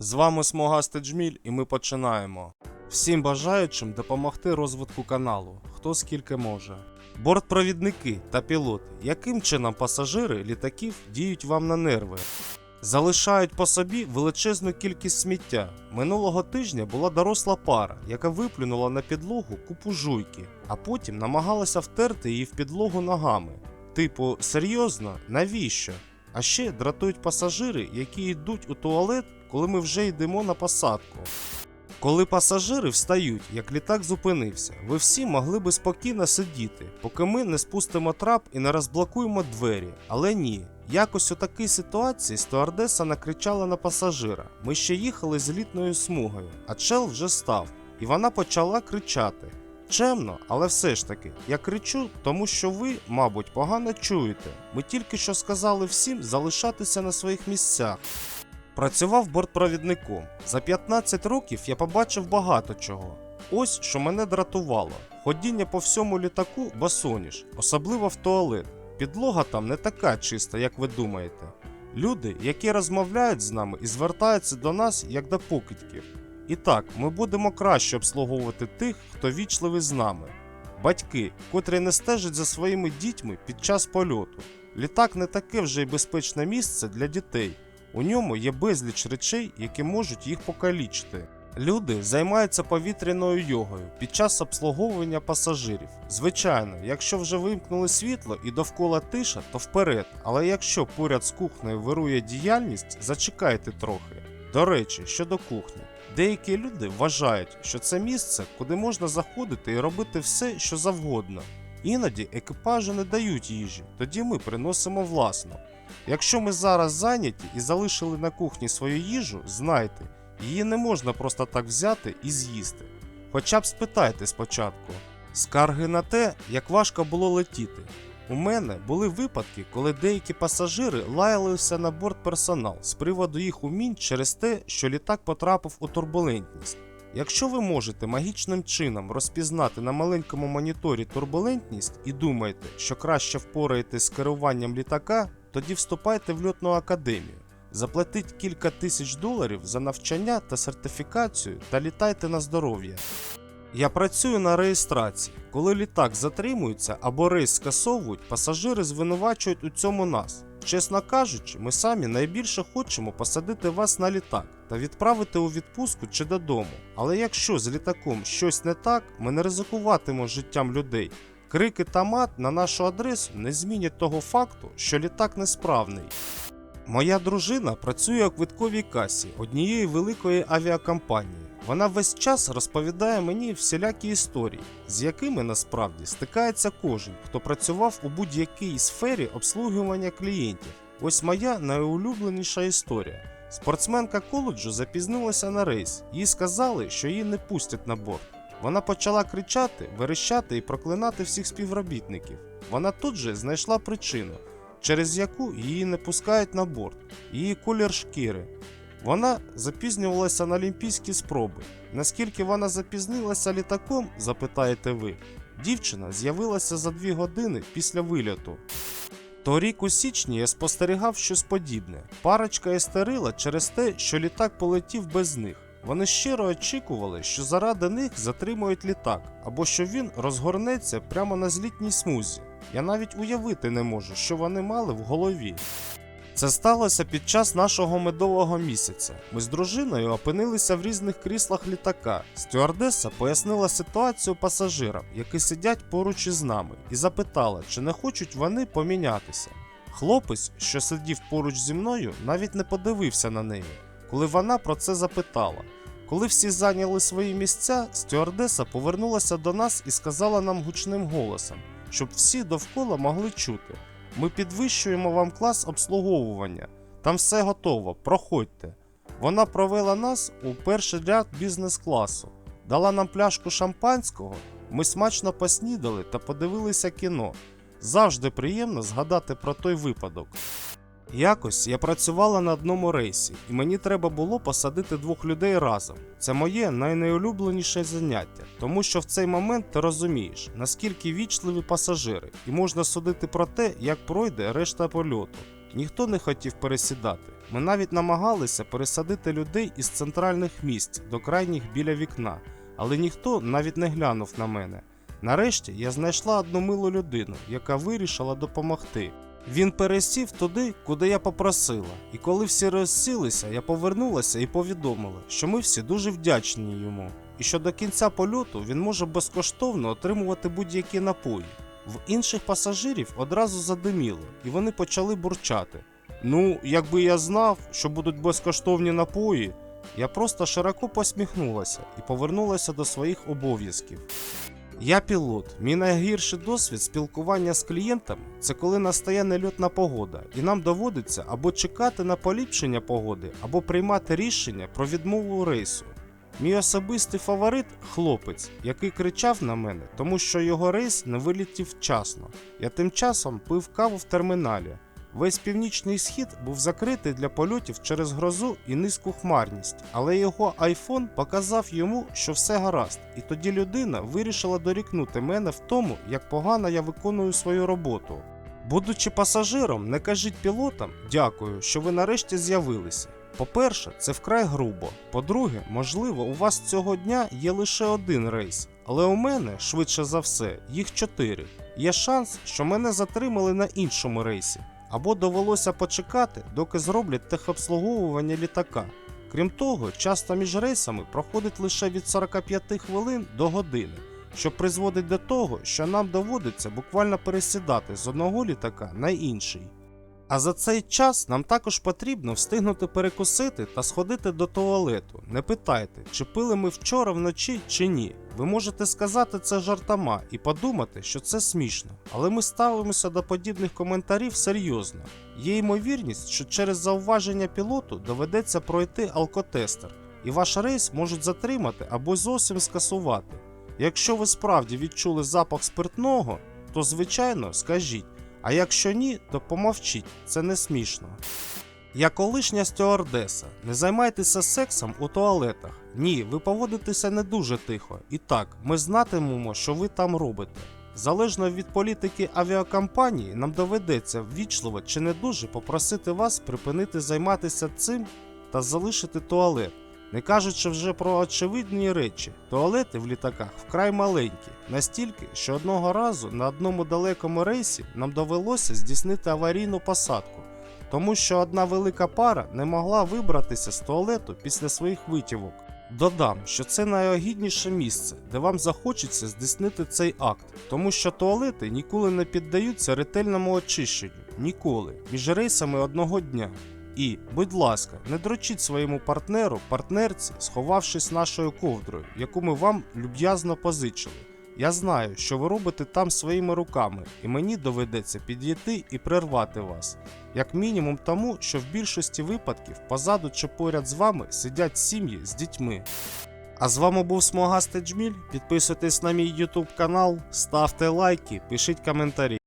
З вами Смогастий Джміль і ми починаємо. Всім бажаючим допомогти розвитку каналу, хто скільки може. Бортпровідники та пілоти, яким чином пасажири літаків діють вам на нерви? Залишають по собі величезну кількість сміття. Минулого тижня була доросла пара, яка виплюнула на підлогу купу жуйки, а потім намагалася втерти її в підлогу ногами. Типу, серйозно, навіщо? А ще дратують пасажири, які йдуть у туалет, коли ми вже йдемо на посадку. Коли пасажири встають, як літак зупинився, ви всі могли би спокійно сидіти, поки ми не спустимо трап і не розблокуємо двері. Але ні. Якось у такій ситуації стюардеса накричала на пасажира. Ми ще їхали з літною смугою, а чел вже став, і вона почала кричати. Чемно, але все ж таки, я кричу, тому що ви, мабуть, погано чуєте. Ми тільки що сказали всім залишатися на своїх місцях. Працював бортпровідником. За 15 років я побачив багато чого. Ось що мене дратувало: ходіння по всьому літаку басоніж, особливо в туалет. Підлога там не така чиста, як ви думаєте. Люди, які розмовляють з нами і звертаються до нас як до покидьків. І так, ми будемо краще обслуговувати тих, хто вічливий з нами. Батьки, котрі не стежать за своїми дітьми під час польоту. Літак не таке вже й безпечне місце для дітей. У ньому є безліч речей, які можуть їх покалічити. Люди займаються повітряною йогою під час обслуговування пасажирів. Звичайно, якщо вже вимкнули світло і довкола тиша, то вперед. Але якщо поряд з кухнею вирує діяльність, зачекайте трохи. До речі, щодо кухні, деякі люди вважають, що це місце, куди можна заходити і робити все, що завгодно. Іноді екіпажу не дають їжі, тоді ми приносимо власну. Якщо ми зараз зайняті і залишили на кухні свою їжу, знайте, її не можна просто так взяти і з'їсти. Хоча б спитайте спочатку. Скарги на те, як важко було летіти. У мене були випадки, коли деякі пасажири лаялися на борт персонал з приводу їх умінь через те, що літак потрапив у турбулентність. Якщо ви можете магічним чином розпізнати на маленькому моніторі турбулентність і думаєте, що краще впораєтесь з керуванням літака, тоді вступайте в льотну академію. Заплатіть кілька тисяч доларів за навчання та сертифікацію та літайте на здоров'я. Я працюю на реєстрації. Коли літак затримується або рейс скасовують, пасажири звинувачують у цьому нас. Чесно кажучи, ми самі найбільше хочемо посадити вас на літак та відправити у відпустку чи додому. Але якщо з літаком щось не так, ми не ризикуватимемо життям людей. Крики та мат на нашу адресу не змінять того факту, що літак несправний. Моя дружина працює у квитковій касі однієї великої авіакомпанії. Вона весь час розповідає мені всілякі історії, з якими насправді стикається кожен, хто працював у будь-якій сфері обслуговування клієнтів. Ось моя найулюбленіша історія. Спортсменка коледжу запізнилася на рейс. Їй сказали, що її не пустять на борт. Вона почала кричати, верещати і проклинати всіх співробітників. Вона тут же знайшла причину, через яку її не пускають на борт, її колір шкіри. Вона запізнювалася на олімпійські спроби. Наскільки вона запізнилася літаком, запитаєте ви, дівчина з'явилася за дві години після вильоту. Торік у січні я спостерігав щось подібне. Парочка істерила через те, що літак полетів без них. Вони щиро очікували, що заради них затримують літак, або що він розгорнеться прямо на злітній смузі. Я навіть уявити не можу, що вони мали в голові. Це сталося під час нашого медового місяця. Ми з дружиною опинилися в різних кріслах літака. Стюардеса пояснила ситуацію пасажирам, які сидять поруч із нами, і запитала, чи не хочуть вони помінятися. Хлопець, що сидів поруч зі мною, навіть не подивився на неї, коли вона про це запитала. Коли всі зайняли свої місця, стюардеса повернулася до нас і сказала нам гучним голосом, щоб всі довкола могли чути. Ми підвищуємо вам клас обслуговування. Там все готово, проходьте. Вона провела нас у перший ряд бізнес-класу, дала нам пляшку шампанського. Ми смачно поснідали та подивилися кіно. Завжди приємно згадати про той випадок. Якось я працювала на одному рейсі, і мені треба було посадити двох людей разом. Це моє найнеулюбленіше заняття, тому що в цей момент ти розумієш, наскільки вічливі пасажири, і можна судити про те, як пройде решта польоту. ніхто не хотів пересідати. Ми навіть намагалися пересадити людей із центральних місць до крайніх біля вікна, але ніхто навіть не глянув на мене. Нарешті я знайшла одну милу людину, яка вирішила допомогти. Він пересів туди, куди я попросила, і коли всі розсілися, я повернулася і повідомила, що ми всі дуже вдячні йому, і що до кінця польоту він може безкоштовно отримувати будь-які напої. В інших пасажирів одразу задиміло, і вони почали бурчати. Ну, якби я знав, що будуть безкоштовні напої, я просто широко посміхнулася і повернулася до своїх обов'язків. Я пілот. Мій найгірший досвід спілкування з клієнтами це коли настає нельотна погода, і нам доводиться або чекати на поліпшення погоди, або приймати рішення про відмову рейсу. Мій особистий фаворит хлопець, який кричав на мене, тому що його рейс не вилітів вчасно. Я тим часом пив каву в терміналі. Весь північний схід був закритий для польотів через грозу і низьку хмарність, але його айфон показав йому, що все гаразд, і тоді людина вирішила дорікнути мене в тому, як погано я виконую свою роботу. Будучи пасажиром, не кажіть пілотам дякую, що ви нарешті з'явилися. По-перше, це вкрай грубо. По-друге, можливо, у вас цього дня є лише один рейс, але у мене, швидше за все, їх чотири. Є шанс, що мене затримали на іншому рейсі, або довелося почекати, доки зроблять техобслуговування літака. Крім того, часто між рейсами проходить лише від 45 хвилин до години, що призводить до того, що нам доводиться буквально пересідати з одного літака на інший. А за цей час нам також потрібно встигнути перекусити та сходити до туалету. Не питайте, чи пили ми вчора вночі чи ні. Ви можете сказати це жартома і подумати, що це смішно. Але ми ставимося до подібних коментарів серйозно. Є ймовірність, що через зауваження пілоту доведеться пройти алкотестер, і ваш рейс можуть затримати або зовсім скасувати. Якщо ви справді відчули запах спиртного, то звичайно скажіть. А якщо ні, то помовчіть, це не смішно. Я колишня стюардеса. Не займайтеся сексом у туалетах. Ні, ви поводитеся не дуже тихо. І так, ми знатимемо, що ви там робите. Залежно від політики авіакомпанії, нам доведеться ввічливо чи не дуже попросити вас припинити займатися цим та залишити туалет. Не кажучи вже про очевидні речі, туалети в літаках вкрай маленькі, настільки, що одного разу на одному далекому рейсі нам довелося здійснити аварійну посадку, тому що одна велика пара не могла вибратися з туалету після своїх витівок. Додам, що це найогідніше місце, де вам захочеться здійснити цей акт, тому що туалети ніколи не піддаються ретельному очищенню, ніколи, між рейсами одного дня. І, будь ласка, не дрочіть своєму партнеру, партнерці, сховавшись нашою ковдрою, яку ми вам люб'язно позичили. Я знаю, що ви робите там своїми руками, і мені доведеться підійти і прервати вас. Як мінімум тому, що в більшості випадків позаду чи поряд з вами сидять сім'ї з дітьми. А з вами був Смогастий Джміль. Підписуйтесь на мій YouTube канал, ставте лайки, пишіть коментарі.